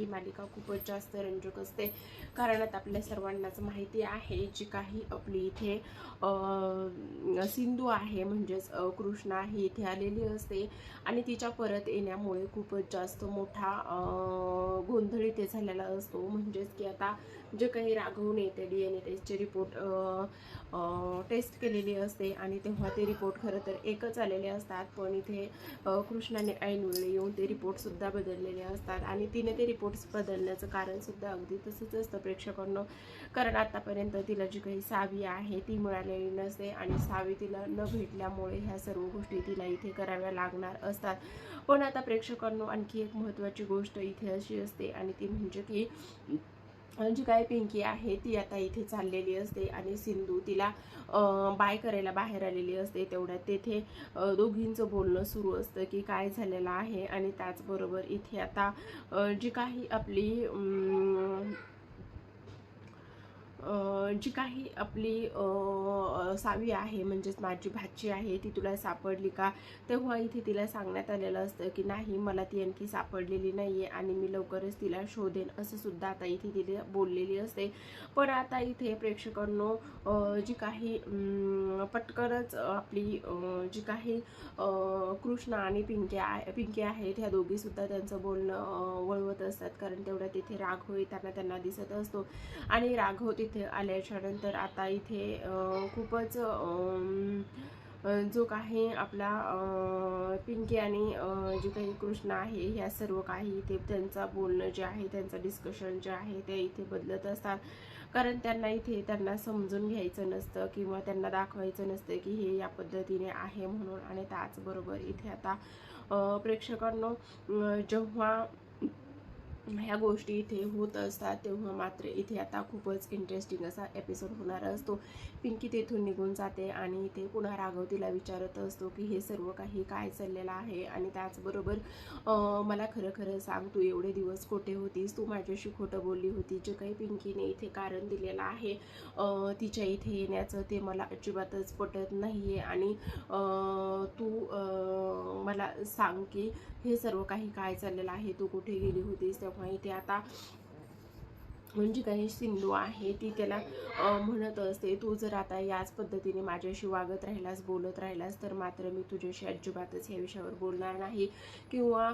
ही मालिका खूपच जास्त रंजक असते. कारण आता आपल्या सर्वांनाच माहिती आहे जी काही आपली इथे सिंधू आहे म्हणजेच कृष्णा ही इथे आलेली असते. आणि तिच्या परत येण्यामुळे खूपच जास्त मोठा गोंधळ इथे झालेला असतो. म्हणजेच की आता जे काही राघवने ते डी एन ए टेस्टचे रिपोर्ट टेस्ट केलेली असते आणि तेव्हा ते रिपोर्ट खरं तर एकच आलेले असतात. पण इथे कृष्णाने ऐनवेळी येऊन ते रिपोर्टसुद्धा बदललेले असतात. आणि तिने ते रिपोर्ट्स बदलण्याचं कारणसुद्धा अगदी तसंच असतं प्रेक्षकांना. कारण आतापर्यंत तिला जी काही सावी आहे ती मिळालेली नसते आणि सावी तिला न भेटल्यामुळे ह्या सर्व गोष्टी तिला इथे कराव्या लागणार असतात. पण आता प्रेक्षकांना आणखी एक महत्त्वाची गोष्ट इथे अशी असते आणि ती म्हणजे की जी काय पिंकी आहे ती आता इथे चाललेली असते आणि सिंधू तिला बाय करायला बाहेर आलेली असते तेवढ्यात. तेथे दोघींचं बोलणं सुरू असतं की काय झालेलं आहे आणि त्याचबरोबर इथे आता जी काही आपली जी काही आपली सावी आहे म्हणजेच माझी भाची आहे ती तुला सापडली का? तेव्हा इथे तिला सांगण्यात आलेलं असतं की नाही मला ती आणखी सापडलेली नाही आहे आणि मी लवकरच तिला शोधेन असं सुद्धा आता इथे तिला बोललेली असते. पण आता इथे प्रेक्षकांनो जी काही पटकनच आपली जी काही कृष्ण कृष्णा आणि पिंकी आहे पिंकी आहेत ह्या दोघीसुद्धा त्यांचं बोलणं वळवत असतात. कारण तेवढ्या तिथे राघव येताना त्यांना दिसत असतो. आणि राघव तिथे इथे आल्याच्यानंतर आता इथे खूपच जो काही आपला पिंकी आणि जे जी काही कृष्ण आहे ह्या सर्व काही इथे त्यांचा बोलणं जे आहे त्यांचं डिस्कशन जे आहे ते इथे बदलत असतात. कारण त्यांना इथे त्यांना समजून घ्यायचं नसतं किंवा त्यांना दाखवायचं नसतं की हे या पद्धतीने आहे म्हणून. आणि त्याचबरोबर इथे आता प्रेक्षकांना प्रेक्षकांनो जेव्हा ह्या गोष्टी इथे होत असतात तेव्हा मात्र इथे आता खूपच इंटरेस्टिंग असा एपिसोड होणार असतो. पिंकी तेथून निघून जाते आणि इथे पुन्हा राघव तिला विचारत असतो की हे सर्व काही काय चाललेलं आहे? आणि त्याचबरोबर मला खरं खरं सांग तू एवढे दिवस कुठे होतीस. तू माझ्याशी खोटं बोलली होती जे काही पिंकीने इथे कारण दिलेलं आहे तिच्या इथे येण्याचं ते मला अजिबातच पटत नाही आहे आणि तू मला सांग की हे सर्व काही काय चाललेलं आहे? तू कुठे गेली होतीस? तेव्हा इथे आता म्हणजे काही सिंधू आहे ती त्याला म्हणत असते तू जर आता याच पद्धतीने माझ्याशी वागत राहिलास बोलत राहिलास तर मात्र मी तुझ्याशी अजिबातच या विषयावर बोलणार नाही. किंवा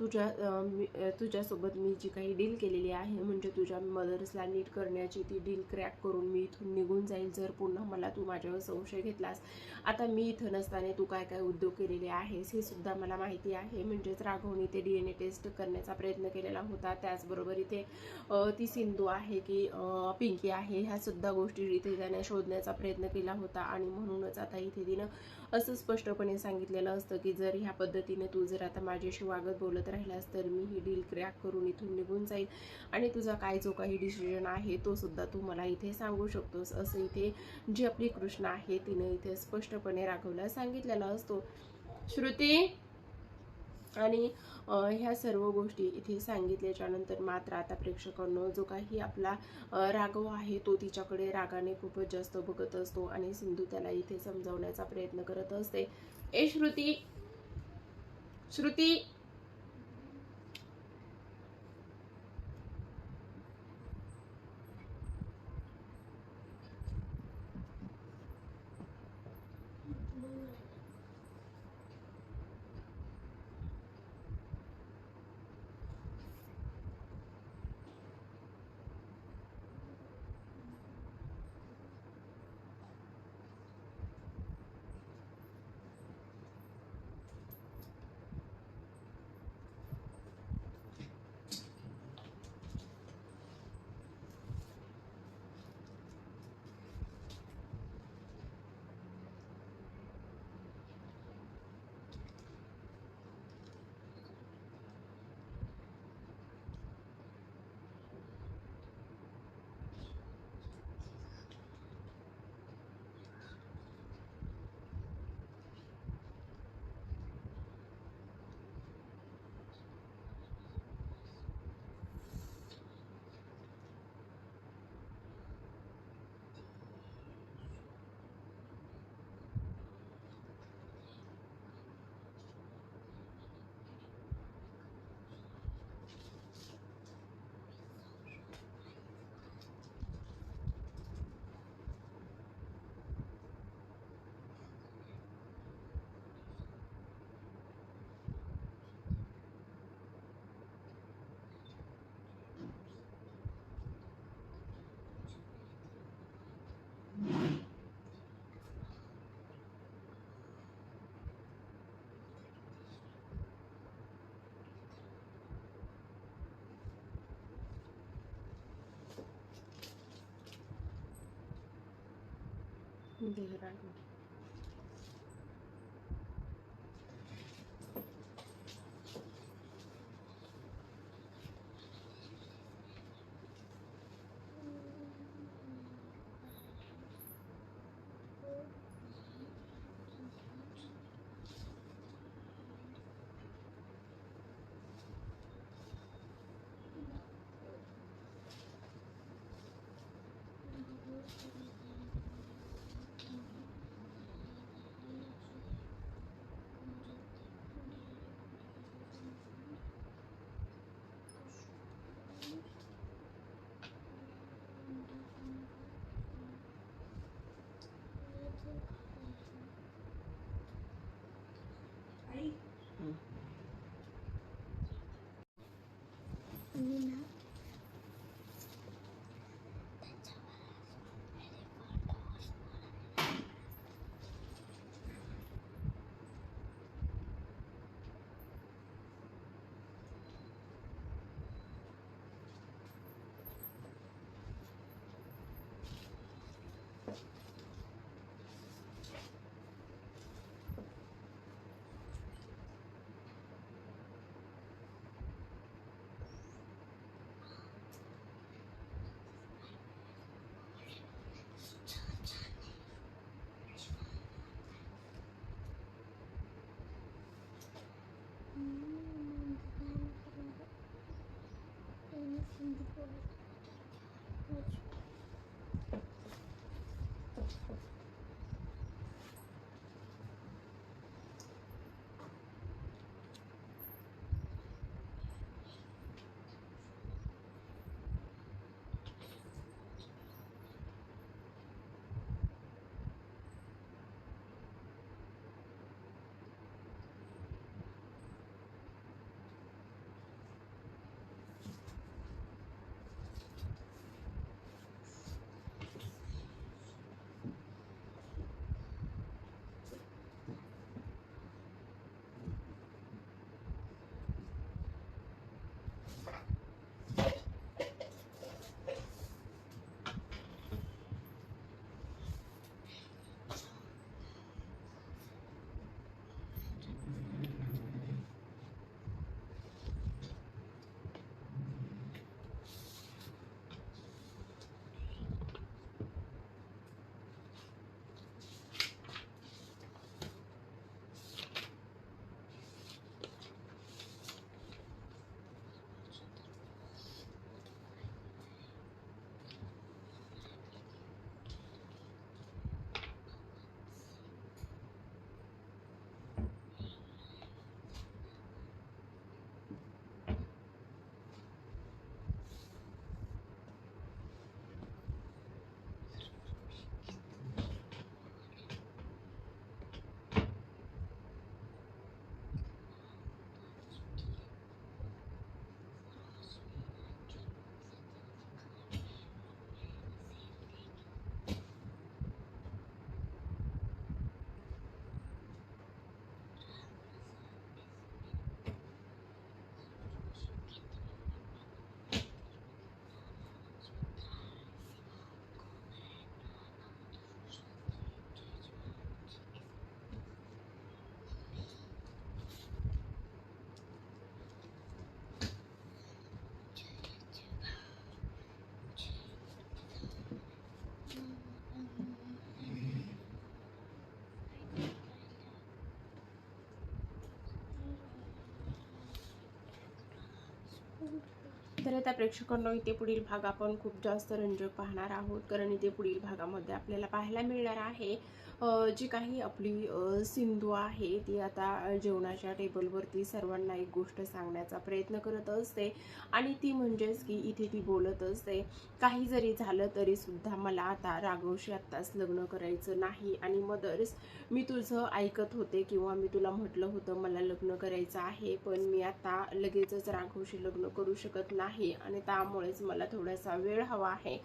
तुझ्या तुझ्यासोबत मी जी काही डील केलेली आहे म्हणजे तुझ्या मदर्सला नीट करण्याची ती डील क्रॅक करून मी इथून निघून जाईल जर पुन्हा मला तू माझ्यावर संशय घेतलास. आता मी इथं नसताना तू काय काय उद्योग केलेले आहेस हे सुद्धा मला माहिती आहे. म्हणजेच राघवने ते डी एन ए टेस्ट करण्याचा प्रयत्न केलेला होता. त्याचबरोबर इथे ती सिंधू आहे की पिंकी आहे ह्या सुद्धा गोष्टी इथे त्याने शोधण्याचा प्रयत्न केला होता आणि म्हणूनच आता इथे तिनं असं स्पष्टपणे सांगितलेलं असतं की जर ह्या पद्धतीने तू जर आता माझ्याशी वागत बोलत राहिलास तर मी ही डील क्रॅक करून इथून निघून जाईल आणि तुझा काय जो काही डिसिजन आहे तो सुद्धा तू मला इथे सांगू शकतोस असं इथे जी आपली कृष्ण आहे तिने इथे स्पष्टपणे राघवला सांगितलेला असतो. श्रुती? आणि ह्या सर्व गोष्टी इथे सांगितल्याच्यानंतर मात्र आता प्रेक्षकांनो जो काही आपला रागव राघव आहे तो तिच्याकडे रागाने खूपच जास्त बघत असतो आणि सिंधू त्याला इथे समजावण्याचा प्रयत्न करत असते. ए श्रुती. श्रुती. दे राघव. तर आता प्रेक्षकांना इथे पुढील भाग आपण खूप जास्त रंजक पाहणार आहोत. कारण इथे पुढील भागामध्ये आपल्याला पाहायला मिळणार आहे जी काही आपली सिंधू आहे ती आता जेवणाच्या टेबलवरती सर्वांना एक गोष्ट सांगण्याचा प्रयत्न करत असते. आणि ती म्हणजेच की इथे ती बोलत असते काही जरी झालं तरी सुद्धा मला आता राघवशी आत्ताच लग्न करायचं नाही. आणि मदर्स मी तुझं ऐकत होते किंवा मी तुला म्हटलं होतं मला लग्न करायचं आहे पण मी आता लगेचच राघवशी लग्न करू शकत नाही. आणि त्यामुळेच मला थोडासा वेळ हवा आहे.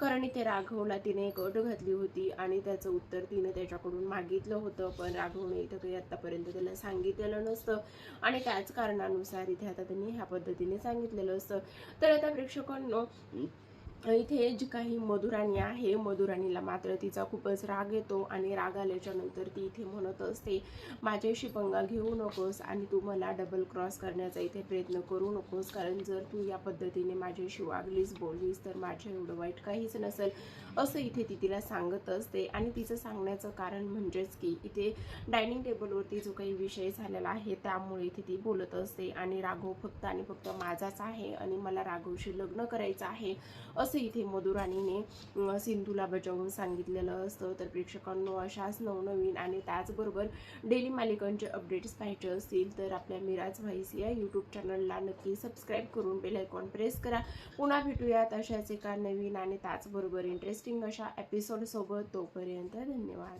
कारण इथे राघवला तिने एक अट घातली होती आणि त्याचं उत्तर तिने त्याच्याकडून मागितलं होतं पण राघवने इथं काही आत्तापर्यंत त्याला सांगितलेलं नसतं. आणि त्याच कारणानुसार इथे आता त्यांनी ह्या पद्धतीने सांगितलेलं असतं. तर आता प्रेक्षकांनो इथे जी काही मधुराणी आहे मधुराणीला मात्र तिचा खूपच राग येतो आणि राग आल्याच्यानंतर ती इथे म्हणत असते माझ्याशी पंगा घेऊ नकोस आणि तू मला डबल क्रॉस करण्याचा इथे प्रयत्न करू नकोस कारण जर तू या पद्धतीने माझ्याशी वागलीस बोललीस तर माझ्या एवढं वाईट काहीच नसेल. असं इथे ती तिला सांगत असते आणि तिचं सांगण्याचं कारण म्हणजेच की इथे डायनिंग टेबलवरती जो काही विषय झालेला आहे त्यामुळे इथे ती बोलत असते आणि राघव फक्त आणि फक्त माझाच आहे आणि मला राघवशी लग्न करायचं आहे असं इथे मधुराणीने सिंधूला बजावून सांगितलेलं असतं. तर प्रेक्षकांनो अशाच नवनवीन आणि त्याचबरोबर डेली मालिकांचे अपडेट्स पाहिजे असतील तर आपल्या मिराज व्हाईस या यूट्यूब चॅनलला नक्की सबस्क्राईब करून बेल आयकॉन प्रेस करा. पुन्हा भेटूयात अशाच एका नवीन आणि त्याचबरोबर इंटरेस्टिंग अशा एपिसोडसोबत तोपर्यंत धन्यवाद.